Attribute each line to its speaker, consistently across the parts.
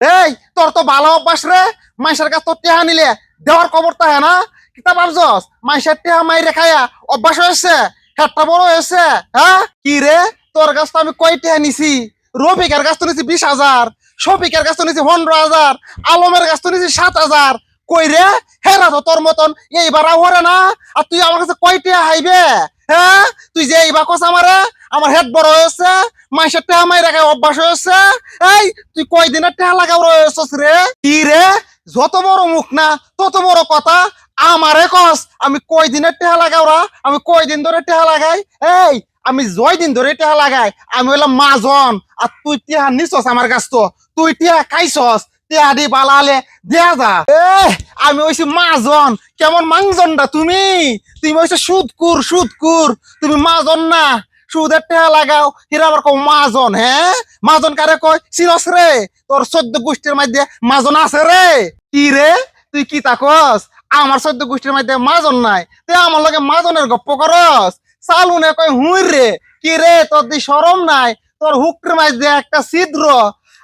Speaker 1: এই, তোর তো ভালো অভ্যাস রে। মাইসের কাছ তোর টেহা নিলে। দেওয়ার খবর তো হ্যাঁ না। কিতা ভাবছস? মাইসের টেহা মাইরে খায়া অভ্যাস হয়েছে? হেটটা বড় হয়েছে হ্যাঁ? কি রে? তোর কাছ তো আমি কয় টেহা নিছি? রফিকের কাছ তো নিছি বিশ হাজার। শফিকের কাছ তো নিছি পনেরো হাজার। আলমের কাছ তো নিছি সাত হাজার। কই রে? হেরা তো তোর মতন এইবার হরে না। আর তুই আমার কাছে কয় টেহা হাইবে? হ্যাঁ? তুই যে এইবার কস আমারে আমার হেড বড় হয়েছে, মাইসের টেহা মাইরা খায় অভ্যাস হয়েছে। এই, তুই কয় দিনের টেহা লাগাও রয়েছস রে? কি রে? যত বড় মুখ না, তত বড় কথা। আমারে কস, আমি কয় দিনের টেহা লাগাওরা আমি কয় দিন ধরে টেহা লাগাই? এই, আমি জয় দিন ধরে টেহা লাগাই, আমি হলাম মাজন আর তুই টেহা নিছস আমার কাছ তো? তুই টেহা খাইছস? টেহা দি বালালে দেয়া যা। এ, আমি হইছি মাজন কেমন মাংজনটা তুমি? তুমি হইছো সুদকুর সুদকুর তুমি মাজন না। সুদের টেহা লাগাও হিরা আবার কও মাজন হ্যাঁ মাজন কারে কয়? সিরস রে। তোর চোদ্দ গোষ্ঠীর মধ্যে মাজন আছে রে। কি রে? তুই কি তাকস আমার চোদ্দ গোষ্ঠীর মধ্যে মাজন নাই। তুই আমার লগে মাজনের গপ্প করস। চালুনে কয় হুই রে। কি রে? তোর দি সরম নাই? তোর হুকের মধ্যে একটা ছিদ্র।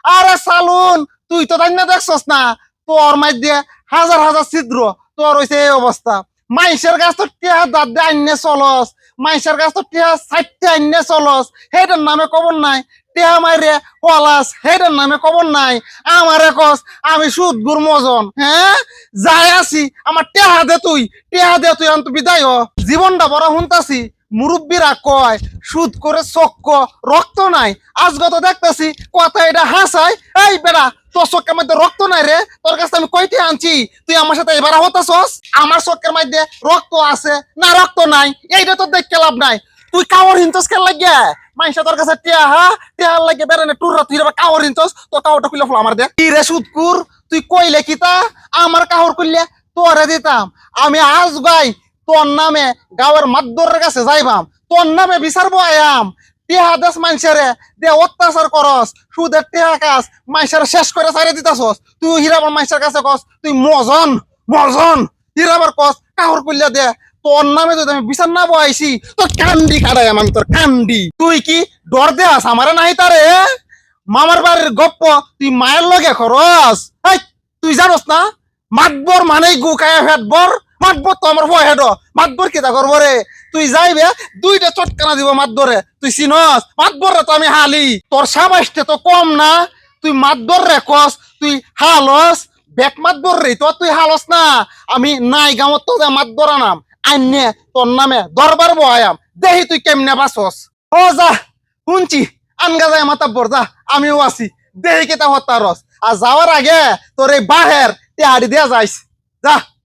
Speaker 1: আরে চালুন, তুই তো তাই না দেখছস না? তোর মধ্যে হাজার হাজার ছিদ্র। তোর হইছে এই অবস্থা। মাইসের গাছ তো টিয়া দাঁত দিয়ে আইনে চলস মাইসের গাছ তো টিয়া সাইটে আইনে চলস, সেইটার নামে কবর নাই। টিয়া মাইরে পলাস সেইটার নামে কবর নাই। আমারে কস, আমি সুদ মজন হ্যাঁ? যাই আছি, আমার টেহা দে তুই টেহা দে তুই আন্ত বিদায়। জীবনটা বড় হুনতাছি। মুরব্বীরা কয়, সুদ করে চক্ক, রক্ত নাই। আজ আজগত দেখতাছি, কথা এটা হাসাই এই বেড়া, তোর চোখের মধ্যে রক্ত নাই রে, তোর কাছে আমি কইতে আনছি? তুই আমার সাথে এবার হতাছস আমার চোখের মধ্যে রক্ত আছে, না রক্ত নাই, এইটা তোর দেখতে লাভ নাই। তুই কাওয়ার হিনতস কেন লাগে মাইসা তোর কাছে টিয়া, হা? টিয়া লাগে বেড়ানে টুর তুই কাওয়ার হিনতস তো কাওয়ারটা খুলে ফেলো আমার দে। কি রে সুদকুর? তুই কইলে কিতা আমার কাহর করলে তোরে দিতাম। আমি আজ গাই তোর নামে গাঁয়ের মাদ্দরের কাছে যাইবাম, তোর নামে বিচারবো আয়াম। টিহা দেশ মানুষেরে দে অত্যাচার করস, সুদের টিহা কাজ মানুষের শেষ করে সারে দিতাছস। তুই হিরাবার মানুষের কাছে কস, তুই মজন মজন হিরাবার কস, কাহর করলে দে, তোর নামে যদি আমি বিচার না বয়াইছি তোর কান্দি কাটাইম আমি তোর কান্দি। তুই কি ডর দে আস আমারে নাই তারে? মামার বাড়ির গপ্প, তুই মায়ের লগে এই তুই জানোস না? মাতবর মানে গু কায়া ফেটবর মাতবর তো আমার ভয় হেড মাতবর কি তা করব রে তুই যাইবে দুইটা চটকানা দিব মাতবরে তুই চিনস মাতবর রে তো আমি হালি। তোর সাবাইসটা তো কম না। তুই মাতবর রে কস তুই হালস বেক মাতবর রে তো, তুই হালস না। আমি নাই গাঁৱত তো মাতবর নাম আইনে তোর নামে দরবার বয়াম দেহি তুই কেমনে বাসস ও যা। শুনছি। আনগা যায় মাতাব্বর যা। আমিও আছি। দেহি কেতা হতারস আর যাওয়ার আগে তোর এই বাহের তে হাড়ি দিয়া যাইস যা।